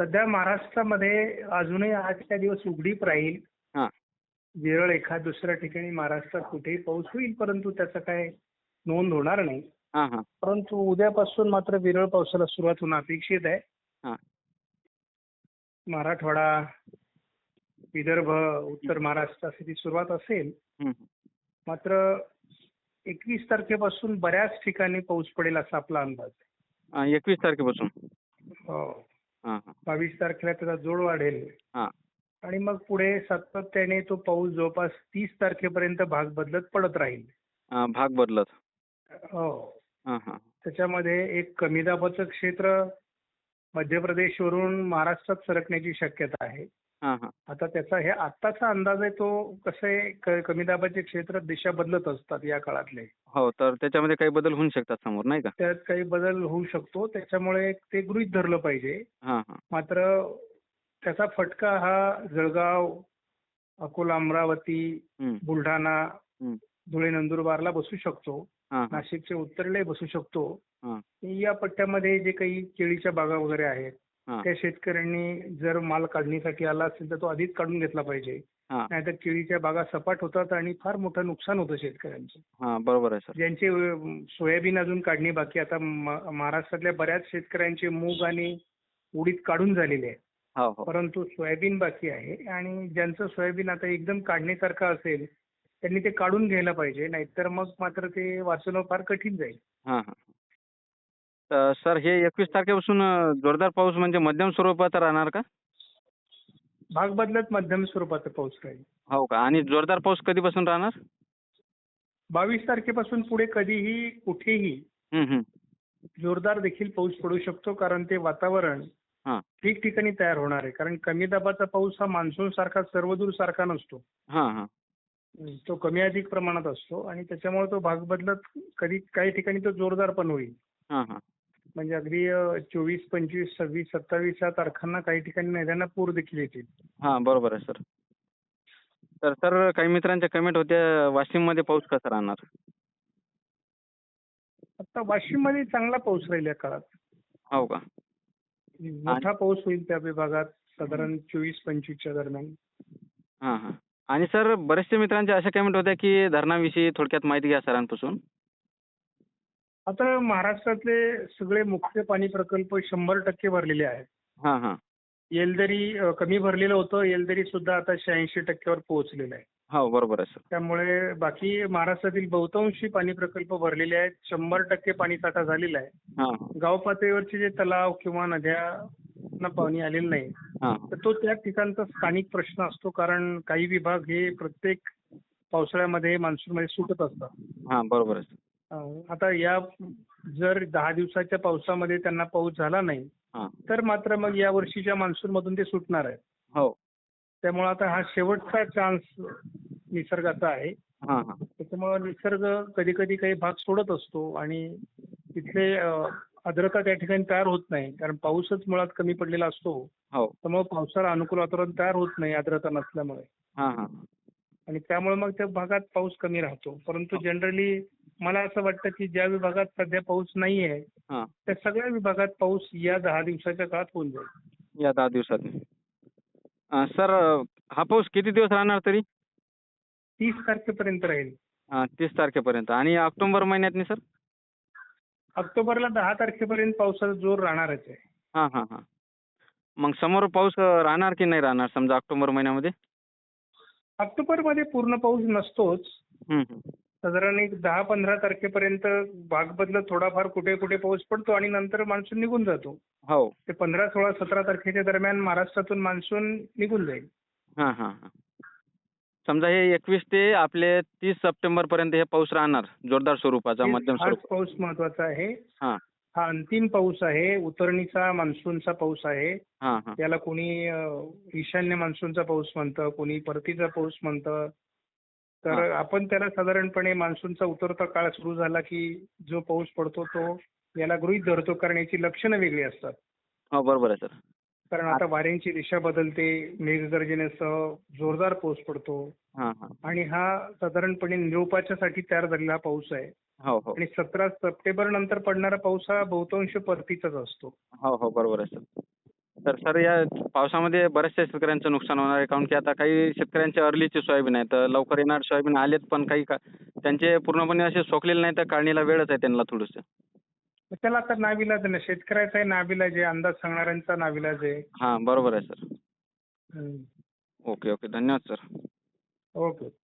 सध्या महाराष्ट्रामध्ये अजूनही आजच्या दिवस उघडीप राहील. हां. विरळ एखाद दुसऱ्या ठिकाणी महाराष्ट्रात कुठेही पाऊस होईल परंतु त्याचं काय नोंद होणार नाही. हां हां. परंतु उद्यापासून मात्र विरळ पावसाला सुरुवात होणं अपेक्षित आहे. हां. मराठवाडा विदर्भ उत्तर महाराष्ट्रासाठी सुरुवात असेल. हं, हं. मात्र एकवीस तारखेपासून बऱ्याच ठिकाणी पाऊस पडेल असा आपला अंदाज आहे. अं, एकवीस तारखेपासून. हां. बावीस तारखेला त्याचा जोड वाढेल. हां. आणि मग पुढे सातत्याने तो पाऊस जवळपास तीस तारखेपर्यंत भाग बदलत पडत राहील. भाग बदलत. हो. त्याच्यामध्ये एक कमी दाबाचं क्षेत्र मध्य प्रदेशवरून महाराष्ट्रात सरकण्याची शक्यता आहे. आता त्याचा हे आत्ताचा अंदाज आहे तो कसं आहे कमी दाबाचे क्षेत्र दिशा बदलत असतात या काळातले. हो तर त्याच्यामध्ये काही बदल होऊ शकतात समोर नाही का? त्यात काही बदल होऊ शकतो. त्याच्यामुळे ते गृहीत धरलं पाहिजे. हां हां. मात्र त्याचा फटका हा जळगाव अकोला अमरावती बुलढाणा. धुळे नंदुरबारला बसू शकतो. नाशिकच्या उत्तरेलाही बसू शकतो. या पट्ट्यामध्ये जे काही केळीच्या बागा वगैरे आहेत त्या शेतकऱ्यांनी जर माल काढणीसाठी आला असेल तर तो आधीच काढून घेतला पाहिजे. नाहीतर केळीच्या बागा सपाट होतात आणि फार मोठं नुकसान होतं शेतकऱ्यांचं. हां बरोबर आहे सर. ज्यांचे सोयाबीन अजून काढणी बाकी आता महाराष्ट्रातल्या बऱ्याच शेतकऱ्यांचे मूग आणि उडीद काढून झालेले आहे हो हो. परंतु सोयाबीन बाकी आहे आणि ज्यांचं सोयाबीन आता एकदम काढण्यासारखं असेल त्यांनी ते काढून घ्यायला पाहिजे. नाहीतर मग मात्र ते वाचवणं फार कठीण जाईल. सर हे एकवीस तारखेपासून जोरदार पाऊस म्हणजे मध्यम स्वरूपाचा राहणार का? भाग बदलत मध्यम स्वरूपाचा पाऊस राहील. हो का? आणि जोरदार पाऊस कधीपासून राहणार? बावीस तारखेपासून पुढे कधीही कुठेही हं, हं. जोरदार देखील पाऊस पडू शकतो कारण ते वातावरण हां. ठिकठिकाणी तयार होणार आहे. कारण कमी दाबाचा पाऊस हा मान्सून सारखा सर्वदूर सारखा नसतो. हां हां. तो कमी अधिक प्रमाणात असतो आणि त्याच्यामुळे तो भाग बदलत कधी काही ठिकाणी तो जोरदार पण होईल. हां हां. म्हणजे अगदी चोवीस पंचवीस सव्वीस सत्तावीस या तारखांना काही ठिकाणी नद्यांना पूर देखील येतील. हां बरोबर आहे सर. तर सर काही मित्रांच्या कमेंट होत्या वाशिममध्ये पाऊस कसा राहणार? आता वाशिममध्ये चांगला पाऊस राहील या काळात. हो का? मोठा पाऊस होईल त्या विभागात साधारण चोवीस पंचवीसच्या दरम्यान. हां हां. आणि सर बरेचसे मित्रांच्या अशा कमेंट होत्या की धरणाविषयी थोडक्यात माहिती घ्या सरांपासून. आता महाराष्ट्रातले सगळे मुख्य पाणी प्रकल्प शंभर टक्के भरलेले आहेत. हां हां. येलदरी अ, कमी भरलेलं होतं येलदरी सुद्धा आता शहाऐंशी टक्क्यावर पोहोचलेलं आहे. हो बरोबर आहे सर. त्यामुळे बाकी महाराष्ट्रातील बहुतांशी पाणी प्रकल्प भरलेले आहेत शंभर टक्के पाणी साठा झालेला आहे. हां. गाव पातळीवरचे जे तलाव किंवा नद्यांना पाणी आलेलं नाही हां. तर तो त्या ठिकाणचा स्थानिक प्रश्न असतो कारण काही विभाग हे प्रत्येक पावसाळ्यामध्ये मान्सूनमध्ये सुटत असतात. हां बरोबर आहे सर. आता या जर दहा दिवसाच्या पावसामध्ये त्यांना पाऊस झाला नाही हां. तर मात्र मग या वर्षीच्या मान्सूनमधून ते सुटणार आहे. हो. त्यामुळे आता हा शेवटचा चान्स निसर्गाचा आहे. हां हां. त्याच्यामुळे निसर्ग कधी कधी काही भाग सोडत असतो आणि तिथले अं, आर्द्रता त्या ठिकाणी तयार होत नाही कारण पाऊसच मुळात कमी पडलेला असतो. हो. त्यामुळे पावसाला अनुकूल वातावरण तयार होत नाही आर्द्रता नसल्यामुळे. हां हां. आणि त्यामुळे मग त्या भागात पाऊस कमी राहतो. परंतु जनरली मला असं वाटतं की ज्या विभागात सध्या पाऊस नाही आहे हां. त्या सगळ्या विभागात पाऊस या दहा दिवसाच्या काळात होऊन जाईल. या दहा दिवसात. अं, सर हा पाऊस किती दिवस राहणार तरी? तीस तारखेपर्यंत राहील. अं, तीस तारखेपर्यंत. आणि ऑक्टोबर महिन्यात सर? ऑक्टोबरला दहा तारखेपर्यंत पावसाचा जोर राहणारच आहे. हां हां हां. मग समोर पाऊस अं, राहणार की नाही राहणार समजा ऑक्टोबर महिन्यामध्ये? ऑक्टोबरमध्ये पूर्ण पाऊस नसतोच. हं, हं. साधारण एक दहा पंधरा तारखेपर्यंत भाग बदलत थोडाफार कुठे कुठे पाऊस पडतो आणि नंतर मान्सून निघून जातो. हो. ते पंधरा सोळा सतरा तारखेच्या दरम्यान महाराष्ट्रातून मान्सून निघून जाईल. समजा हे एकवीस ते आपले तीस सप्टेंबर पर्यंत हे पाऊस राहणार जोरदार स्वरूपाचा मध्यम हाच स्वरूप. पाऊस महत्त्वाचा आहे. हां. अंतिम पाऊस आहे उतरणीचा मान्सूनचा पाऊस आहे. याला कोणी ईशान्य मान्सूनचा पाऊस म्हणतं कोणी परतीचा पाऊस म्हणतं. तर आपण त्याला साधारणपणे मान्सूनचा उतरता काळ सुरू झाला की जो पाऊस पडतो तो याला गृहीत धरतो कारण याची लक्षणं वेगळी असतात. हो बरोबर आहे सर. कारण आता वाऱ्यांची दिशा बदलते मेघगर्जनेसह जोरदार पाऊस पडतो. हां हां. आणि हा साधारणपणे निरोपाच्यासाठी तयार झालेला पाऊस आहे. हो हो. आणि सतरा सप्टेंबर नंतर पडणारा पाऊस हा बहुतांश परतीचाच असतो. हो हो बरोबर आहे सर. तर सर या पावसामध्ये बऱ्याचशा शेतकऱ्यांचं नुकसान होणार आहे. काऊन की आता काही शेतकऱ्यांचे अर्लीचे सोयाबीन आहे तर लवकर येणार सोयाबीन आलेत पण काही का त्यांचे पूर्णपणे असे सोकलेले नाही तर काढणीला वेळच आहे त्यांना थोडंसं. त्याला आता नाविलाज ना. शेतकऱ्याचा नाविलाज आहे अंदाज सांगणाऱ्यांचा नाविलाज आहे. हां बरोबर आहे सर. हम्म. Okay okay. धन्यवाद सर. ओके.